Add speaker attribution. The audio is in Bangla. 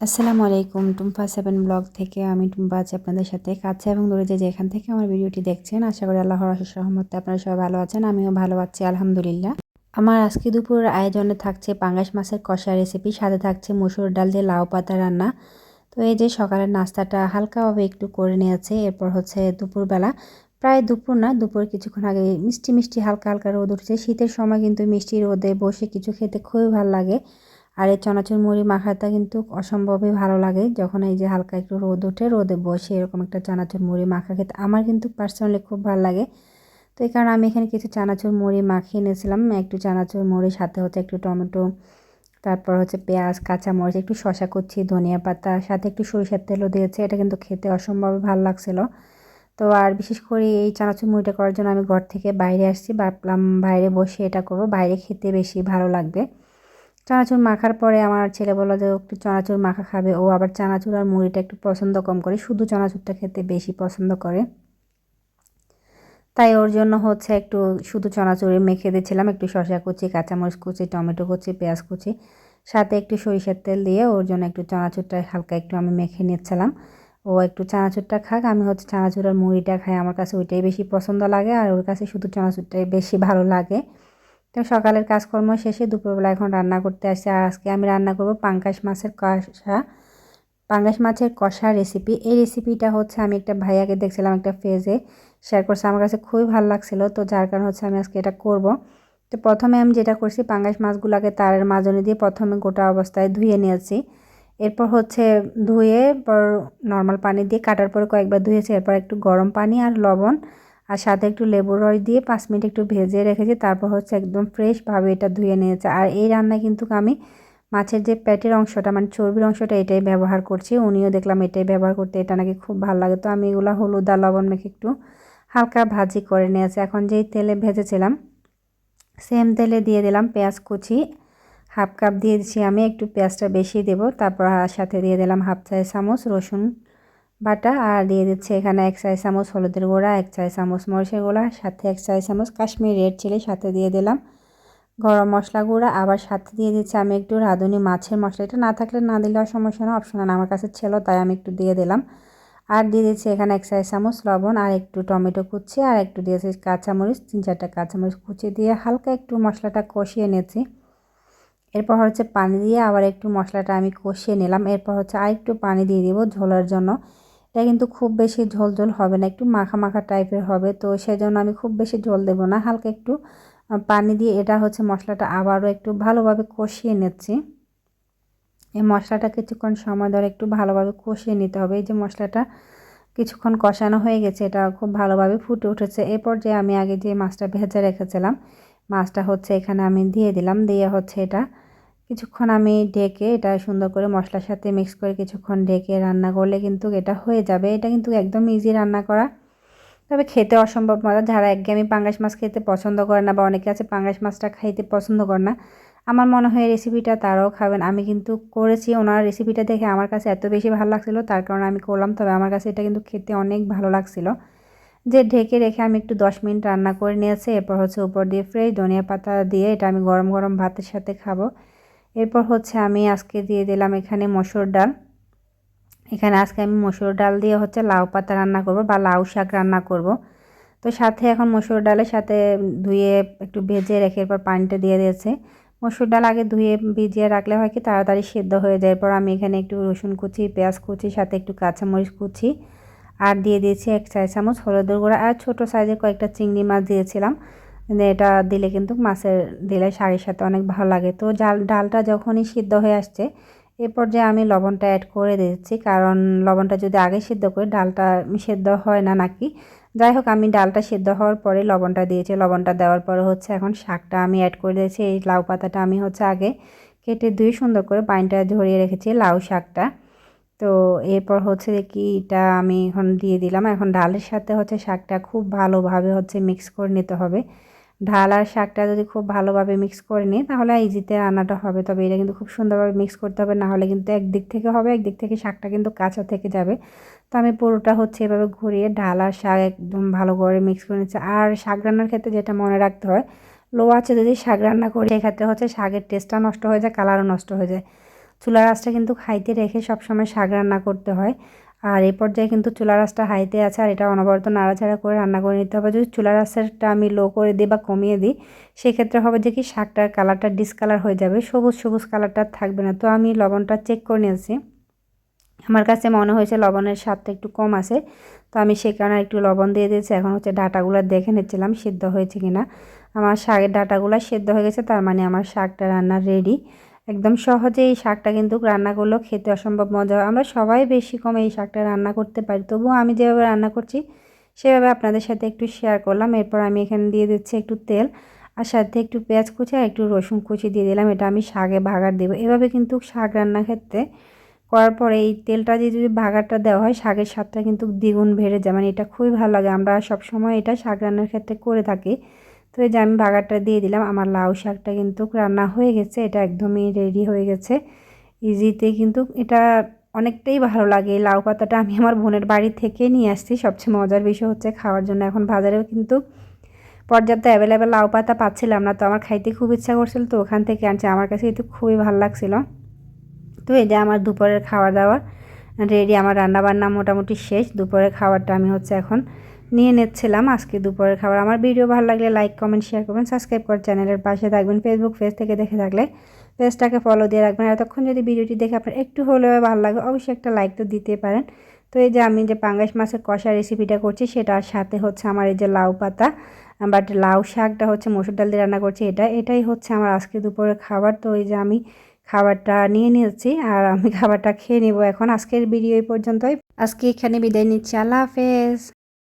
Speaker 1: আসসালামু আলাইকুম, টুম্পা সেভেন ব্লগ থেকে আমি টুম্পা আছি আপনাদের সাথে কাছে এবং দূরে যে যেখান থেকে আমার ভিডিওটি দেখছেন, আশা করি আল্লাহর অশেষ রহমতে আপনারা সবাই ভালো আছেন, আমিও ভালো আছি, আলহামদুলিল্লাহ। আমার আজকে দুপুর আয়োজনে থাকছে পাঙ্গাস মাছের কষা রেসিপি সাথে থাকছে মুসুর ডাল দিয়ে লাউ পাতা রান্না। তো এই যে সকালের নাস্তাটা হালকাভাবে একটু করে নিয়েছে, এরপর হচ্ছে দুপুরবেলা। প্রায় দুপুর না, দুপুর কিছুক্ষণ আগে মিষ্টি মিষ্টি হালকা হালকা রোদ উঠছে। শীতের সময় কিন্তু মিষ্টি রোদে বসে কিছু খেতে খুবই ভালো লাগে। আর এই চনাচুর মুড়ি মাখাটা কিন্তু অসম্ভবই ভালো লাগে। যখন এই যে হালকা একটু রোদ ওঠে, রোদে বসে এরকম একটা চানাচুর মুড়ি মাখা খেতে আমার কিন্তু পার্সোনালি খুব ভালো লাগে। তো এই কারণে আমি এখানে কিছু চানাচুর মুড়ি মাখিয়ে নিয়েছিলাম একটু চানাচুর মুড়ির সাথে হচ্ছে একটু টমেটো, তারপর হচ্ছে পেঁয়াজ, কাঁচামরিচ, একটু শশা কুচি, ধনিয়া পাতা, সাথে একটু সরিষার তেলও দিয়েছে। এটা কিন্তু খেতে অসম্ভবই ভালো লাগছিল। তো আর বিশেষ করে এই চানাচুর মুড়িটা করার জন্য আমি ঘর থেকে বাইরে আসছি, ভাবলাম বাইরে বসে এটা করব। বাইরে খেতে বেশি ভালো লাগবে। চানাচুর মাখার পরে আমার ছেলে বলল যে, একটু চানাচুর মাখা খাবে। ও আবার চানাচুর আর মুড়িটা একটু পছন্দ কম করে, শুধু চানাচুরটা খেতে বেশি পছন্দ করে। তাই ওর জন্য হচ্ছে একটু শুধু চনাচুরি মেখে দিয়েছিলাম, একটু শসা কুচি, কাঁচামরিচ কুচি, টমেটো কুচি, পেঁয়াজ কুচি, সাথে একটু সরিষার তেল দিয়ে ওর জন্য একটু চানাচুরটা হালকা একটু আমি মেখে নিচ্ছিলাম। ও একটু চানাচুরটা খাক, আমি হচ্ছে চানাচুর আর মুড়িটা খাই, আমার কাছে ওইটাই বেশি পছন্দ লাগে আর ওর কাছে শুধু চানাচুরটাই বেশি ভালো লাগে। সকালের কাজকর্ম শেষে দুপুরবেলা এখন রান্না করতে আসছে। আর আজকে আমি রান্না করব পাঙ্কাশ মাছের কষা, পাঙ্গাস মাছের কষা রেসিপি এই রেসিপিটা হচ্ছে আমি একটা ভাইয়াকে দেখছিলাম একটা ফেজে শেয়ার করছে। আমার কাছে খুবই ভালো লাগছিল। তো যার কারণ হচ্ছে আমি আজকে এটা করব। তো প্রথমে আমি যেটা করছি, পাঙ্গাস মাছগুলোকে তারের মাজনি দিয়ে প্রথমে গোটা অবস্থায় ধুয়ে নিয়েছি। এরপর হচ্ছে ধুয়ে পর নর্মাল পানি দিয়ে কাটার পরে কয়েকবার ধুয়েছি। এরপর একটু গরম পানি আর লবণ আর সাথে একটু লেবুর রস দিয়ে পাঁচ মিনিট একটু ভেজে রেখেছি, তারপর হচ্ছে একদম ফ্রেশভাবে এটা ধুয়ে নিয়েছে। আর এই রান্নায় কিন্তু আমি মাছের যে প্যাটের অংশটা মানে চর্বির অংশটা, এটাই ব্যবহার করছি। উনিও দেখলাম এটাই ব্যবহার করতে, এটা নাকি খুব ভালো লাগে। তো আমি এগুলো হলুদ আর লবণ মেখে একটু হালকা ভাজি করে নিয়েছি। এখন যেই তেলে ভেজেছিলাম সেম তেলে দিয়ে দিলাম পেঁয়াজ কুচি। হাফ কাপ দিয়ে দিচ্ছি আমি, একটু পেঁয়াজটা বেশি দেবো, তারপর সাথে দিয়ে দিলাম হাফ চাই চামচ রসুন বাটা আর দিয়ে দিচ্ছে এখানে এক চাই চামচ হলুদের গুঁড়া, এক চাই চামচ মরিচের গুঁড়া, সাথে এক চাই চামচ কাশ্মীর রেড চিলি সাথে দিয়ে দিলাম। গরম মশলা গুঁড়া, আবার সাথে দিয়ে দিচ্ছি আমি একটু রাঁধুনি মাছের মশলা। এটা না থাকলে না দিলেও সমস্যা না অপশনাল আমার কাছে ছিল, তাই আমি একটু দিয়ে দিলাম। আর দিয়ে দিচ্ছি এখানে এক চাই চামচ লবণ আর একটু টমেটো কুচি আর একটু দিয়েছি কাঁচামরিচ, তিন চারটা কাঁচামরিচ কুচি দিয়ে হালকা একটু মশলাটা কষিয়ে নিয়েছি এরপর হচ্ছে পানি দিয়ে আবার একটু মশলাটা আমি কষিয়ে নিলাম। এরপর হচ্ছে আর একটু পানি দিয়ে দিব ঝোলার জন্য। এটা কিন্তু খুব বেশি ঝোল ঝোল হবে না, একটু মাখা মাখা টাইপের হবে। তো সেজন্য আমি খুব বেশি ঝোল দেবো না, হালকা একটু পানি দিয়ে এটা হচ্ছে মশলাটা আবারও একটু ভালোভাবে কষিয়ে নিচ্ছি। এই মশলাটা কিছুক্ষণ সময় ধরে একটু ভালোভাবে কষিয়ে নিতে হবে। এই যে মশলাটা কিছুক্ষণ কষানো হয়ে গেছে, এটা খুব ভালোভাবে ফুটে উঠেছে। এরপর যে আমি আগে যে মাছটা ভেজে রেখেছিলাম, মাছটা হচ্ছে এখানে আমি দিয়ে দিলাম, দিয়ে হচ্ছে এটা কিছুক্ষণ আমি ঢেকে এটা সুন্দর করে মশলার সাথে মিক্স করে কিছুক্ষণ ঢেকে রান্না করলে কিন্তু এটা হয়ে যাবে। এটা কিন্তু একদম ইজি রান্না করা। তবে খেতে অসম্ভব মজা। যারা একঘেয়েমি পাঙ্গাস মাছ খেতে পছন্দ করে না বা অনেকে আছে পাঙ্গাস মাছটা খাইতে পছন্দ করে না, আমার মনে হয় রেসিপিটা তারাও খাবেন। আমি কিন্তু করেছি ওনার রেসিপিটা দেখে আমার কাছে এত বেশি ভালো লাগছিল, তার কারণে আমি করলাম। তবে আমার কাছে এটা কিন্তু খেতে অনেক ভালো লাগছিল। যে ঢেকে রেখে আমি একটু দশ মিনিট রান্না করে নিয়েছি। এরপর হচ্ছে উপর দিয়ে ফ্রেশ ধনিয়া পাতা দিয়ে এটা আমি গরম গরম ভাতের সাথে খাব। এরপর হচ্ছে আমি আজকে দিয়ে দিলাম এখানে মসুর ডাল। এখানে আজকে আমি মসুর ডাল দিয়ে হচ্ছে লাউ পাতা রান্না করব বা লাউ শাক রান্না করব। তো সাথে এখন মসুর ডালের সাথে ধুয়ে একটু ভেজে রেখে এরপর পানিটা দিয়ে দিয়েছে। মসুর ডাল আগে ধুয়ে ভিজিয়ে রাখলে হয় কি তাড়াতাড়ি সেদ্ধ হয়ে যায়। এরপর আমি এখানে একটু রসুন কুচি, পেঁয়াজ কুচি, সাথে একটু কাঁচামরিচ কুচি আর দিয়ে দিয়েছি এক চাই চামচ হলুদের গুঁড়া। আর ছোটো সাইজের কয়েকটা চিংড়ি মাছ দিয়েছিলাম। এটা দিলে কিন্তু মাছের দিলে শাড়ির সাথে অনেক ভালো লাগে। তো জাল, ডালটা যখনই সিদ্ধ হয়ে আসছে, এ পর্যায়ে আমি লবণটা অ্যাড করে দিচ্ছি। কারণ লবণটা যদি আগে সিদ্ধ করি, ডালটা সেদ্ধ হয় না নাকি? যাই হোক, আমি ডালটা সেদ্ধ হওয়ার পরে লবণটা দিয়েছি। লবণটা দেওয়ার পরে হচ্ছে এখন শাকটা আমি অ্যাড করে দিয়েছি। এই লাউ পাতাটা আমি হচ্ছে আগে কেটে ধুয়ে সুন্দর করে পানিটা ঝরিয়ে রেখেছি লাউ শাকটা। তো এরপর হচ্ছে কি, এটা আমি এখন দিয়ে দিলাম। এখন ডালের সাথে হচ্ছে শাকটা খুব ভালোভাবে হচ্ছে মিক্স করে নিতে হবে। ঢাল আর শাকটা যদি খুব ভালোভাবে মিক্স করে নিই, তাহলে ইজিতে রান্নাটা হবে, তবে এটা কিন্তু খুব সুন্দরভাবে মিক্স করতে হবে না হলে কিন্তু একদিক থেকে হবে, একদিক থেকে শাকটা কিন্তু কাঁচা থেকে যাবে। তো আমি পুরোটা হচ্ছে এভাবে ঘুরিয়ে ঢাল আর শাক একদম ভালো করে মিক্স করে নিচ্ছি। আর শাক রান্নার ক্ষেত্রে যেটা মনে রাখতে হয়, লো আছে যদি শাক রান্না করি, সেক্ষেত্রে হচ্ছে শাকের টেস্টটা নষ্ট হয়ে যায় কালারও নষ্ট হয়ে যায়। চুলার আঁচটা কিন্তু খাইতে রেখে সবসময় শাক রান্না করতে হয়। আর এই পর্যায়ে কিন্তু চুলা আঁচটা হাইতে আছে আর এটা অনবরত নাড়াচাড়া করে রান্না করে নিতে হবে। যদি চুলা আঁচটা আমি লো করে দিই বা কমিয়ে দিই, সেক্ষেত্রে হবে যে কি শাকটার কালারটা ডিসকালার হয়ে যাবে, সবুজ সবুজ কালারটা থাকবে না। তো আমি লবণটা চেক করে নিয়েছি। আমার কাছে মনে হয়েছে লবণের স্বাদটা একটু কম আছে, তো আমি সে কারণে একটু লবণ দিয়ে দিয়েছি। এখন হচ্ছে ডাটাগুলো দেখে নিচ্ছিলাম সিদ্ধ হয়েছে কিনা। আমার শাকের ডাটাগুলো সেদ্ধ হয়ে গেছে, তার মানে আমার শাকটা রান্না রেডি একদম সহজে এই শাকটা কিন্তু রান্না করলেও খেতে অসম্ভব মজা আমরা সবাই বেশি কম এই শাকটা রান্না করতে পারি। তবুও আমি যেভাবে রান্না করছি, সেভাবে আপনাদের সাথে একটু শেয়ার করলাম। এরপর আমি এখানে দিয়ে দিচ্ছি একটু তেল আর সাথে একটু পেঁয়াজ কুচি আর একটু রসুন কুচি দিয়ে দিলাম। এটা আমি শাকে ভাগার দেবো। এভাবে কিন্তু শাক রান্না ক্ষেত্রে করার পরে এই তেলটা দিয়ে যদি ভাগারটা দেওয়া হয়, শাকের স্বাদটা কিন্তু দ্বিগুণ বেড়ে যায়। মানে এটা খুবই ভালো লাগে। আমরা সবসময় এটা শাক রান্নার ক্ষেত্রে করে থাকি। তো এই যে আমি ভাগারটা দিয়ে দিলাম, আমার লাউ শাকটা কিন্তু রান্না হয়ে গেছে, এটা একদমই রেডি হয়ে গেছে। ইজিতে কিন্তু এটা অনেকটাই ভালো লাগে। এই লাউ পাতাটা আমি আমার বোনের বাড়ি থেকে নিয়ে আসছি। সবচেয়ে মজার বিষয় হচ্ছে খাওয়ার জন্য। এখন বাজারেও কিন্তু পর্যাপ্ত অ্যাভেলেবেল লাউ পাতা পাচ্ছিলাম না, তো আমার খাইতে খুব ইচ্ছা করছিল, তো ওখান থেকে আনছি। আমার কাছে কিন্তু খুবই ভালো লাগছিল। তো এই যে আমার দুপুরের খাওয়া দাওয়া রেডি আমার রান্নাবান্না মোটামুটি শেষ। দুপুরের খাবারটা আমি হচ্ছে এখন নিয়ে নিচ্ছিলাম আজকে দুপুরের খাবার। আমার ভিডিও ভালো লাগলে লাইক কমেন্ট শেয়ার করবেন সাবস্ক্রাইব করে চ্যানেলের পাশে থাকবেন ফেসবুক পেজ থেকে দেখে থাকলে পেজটাকে ফলো দিয়ে রাখবেন। এতক্ষণ যদি ভিডিওটি দেখে আপনার একটু হলেও ভালো লাগে, অবশ্যই একটা লাইক তো দিতে পারেন। তো এই যে আমি যে পাঙ্গাস মাছের কষা রেসিপিটা করছি, সেটার সাথে হচ্ছে আমার এই যে লাউ পাতা বাট লাউ শাকটা হচ্ছে মসুর ডাল দিয়ে রান্না করছি। এটা, এটাই হচ্ছে আমার আজকে দুপুরের খাবার। তো এই যে আমি খাবারটা নিয়ে নিয়েছি, আর আমি খাবারটা খেয়ে নিব এখন। আজকের ভিডিও এই পর্যন্তই। আজকে এখানে বিদায় নিচ্ছি। আল্লাহ হাফেজ।